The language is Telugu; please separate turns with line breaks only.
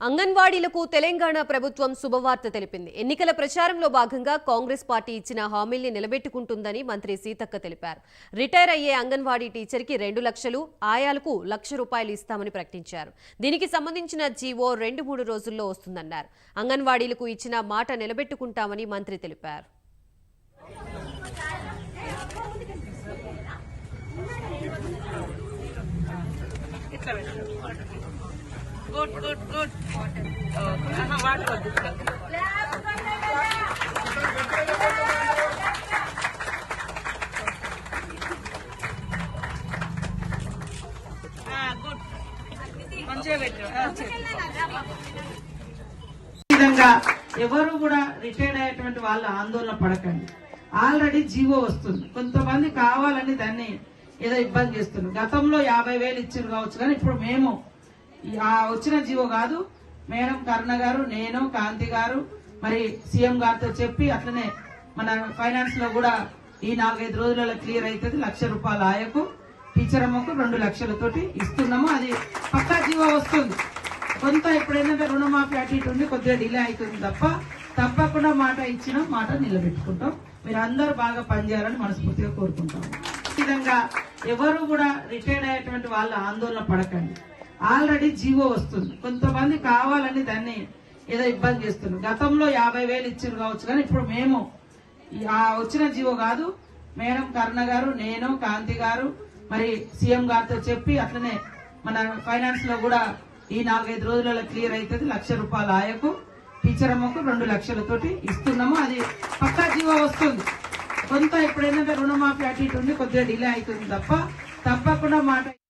అంగన్వాడీలకు తెలంగాణ ప్రభుత్వం శుభవార్త తెలిపింది. ఎన్నికల ప్రచారంలో భాగంగా కాంగ్రెస్ పార్టీ ఇచ్చిన హామీల్ని నిలబెట్టుకుంటుందని మంత్రి సీతక్క తెలిపారు. రిటైర్ అయ్యే అంగన్వాడీ టీచర్కి రెండు లక్షలు ఆయాలకు లక్ష రూపాయలు ఇస్తామని ప్రకటించారు. దీనికి సంబంధించిన జీవో రెండు మూడు రోజుల్లో వస్తుందన్నారు. అంగన్వాడీలకు ఇచ్చిన మాట నిలబెట్టుకుంటామని మంత్రి తెలిపారు.
ఇట్లా గుడ్ గుడ్ గుడ్ వాటర్ వద్దు
ఈ విధంగా ఎవరు కూడా రిటైర్డ్ అయ్యేటువంటి వాళ్ళు ఆందోళన పడకండి. ఆల్రెడీ జీవో వస్తుంది. కొంతమంది కావాలని దాన్ని ఏదో ఇబ్బంది చేస్తున్నారు. గతంలో యాభై వేలు ఇచ్చారు కావచ్చు కానీ ఇప్పుడు మేము ఆ వచ్చిన జీవో కాదు. మేడం కరుణ గారు నేను కాంతి గారు మరి సీఎం గారితో చెప్పి అట్లనే మన ఫైనాన్స్లో కూడా ఈ నాలుగైదు రోజులలో క్లియర్ అవుతుంది లక్ష రూపాయల ఆయకు టీచర్ అమ్మకు రెండు లక్షలతోటి ఇస్తున్నాము. అది పక్కా జీవో వస్తుంది. కొంత ఇప్పుడు ఏంటంటే రుణమాఫీ అటు ఇటు ఉండి కొద్దిగా డిలే అవుతుంది తప్ప తప్పకుండా మాట ఇచ్చిన మాట నిలబెట్టుకుంటాం. మీరు అందరూ బాగా పనిచేయాలని మనస్ఫూర్తిగా కోరుకుంటాం. ఈ విధంగా ఎవరు కూడా రిటైర్డ్ అయ్యేటువంటి వాళ్ళు ఆందోళన పడకండి. ఆల్రెడీ జీవో వస్తుంది. కొంతమంది కావాలని దాన్ని ఏదో ఇబ్బంది చేస్తున్నారు. గతంలో యాభై వేలు ఇచ్చారు కావచ్చు కానీ ఇప్పుడు మేము ఆ వచ్చిన జీవో కాదు. మేడం కర్ణ గారు నేను కాంతి గారు మరి సీఎం గారితో చెప్పి అట్లనే మన ఫైనాన్స్లో కూడా ఈ నాలుగైదు రోజులలో క్లియర్ అవుతుంది లక్ష రూపాయల ఆయకు టీచర్ అమ్మకు రెండు లక్షలతోటి ఇస్తున్నాము. అది పక్కా జీవో వస్తుంది. కొంత ఇప్పుడు ఏంటంటే రుణమాఫీ అటు ఇటు ఉండి కొద్దిగా డిలే అవుతుంది తప్ప తప్పకుండా మాట